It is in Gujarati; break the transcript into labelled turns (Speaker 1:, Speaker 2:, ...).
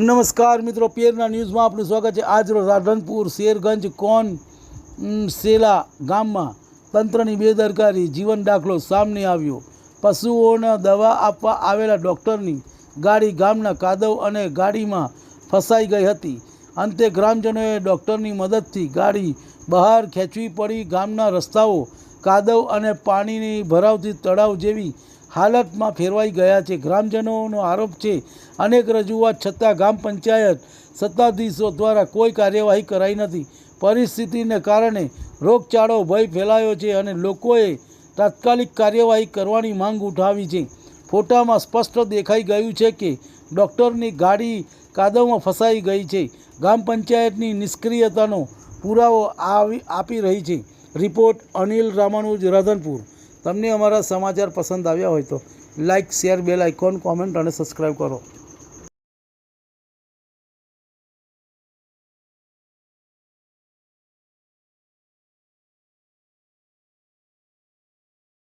Speaker 1: નમસ્કાર મિત્રો પેરના ન્યૂઝમાં આપનું સ્વાગત છે. આજરોજ રાધનપુર, શેરગંજ, કોન સેલા ગામમાં તંત્રની બેદરકારી, જીવન દાખલો સામને આવ્યો. પશુઓને દવા આપવા આવેલા ડૉક્ટરની ગાડી ગામના કાદવ અને ગાડીમાં ફસાઈ ગઈ હતી. અંતે ગ્રામજનોએ ડૉક્ટરની મદદથી ગાડી બહાર ખેંચવી પડી. ગામના રસ્તાઓ કાદવ અને પાણીની ભરાવથી તળાવ જેવી હાલતમાં ફેરવાઈ ગયા છે. ગ્રામજનોનો આરોપ છે, અનેક રજૂઆત છતાં ગ્રામ પંચાયત સત્તાધીશો દ્વારા કોઈ કાર્યવાહી કરાઈ નથી. પરિસ્થિતિને કારણે રોગચાળો, ભય ફેલાયો છે અને લોકોએ તાત્કાલિક કાર્યવાહી કરવાની માંગ ઉઠાવી છે. ફોટામાં સ્પષ્ટ દેખાઈ ગયું છે કે ડૉક્ટરની ગાડી કાદવમાં ફસાઈ ગઈ છે. ગ્રામ પંચાયતની નિષ્ક્રિયતાનો પુરાવો આપી રહી છે. રિપોર્ટ અનિલ રામાનુજ, રાધનપુર. તમને અમારા સમાચાર પસંદ આવ્યા હોય તો like share bell icon comment અને સબસ્ક્રાઈબ કરો.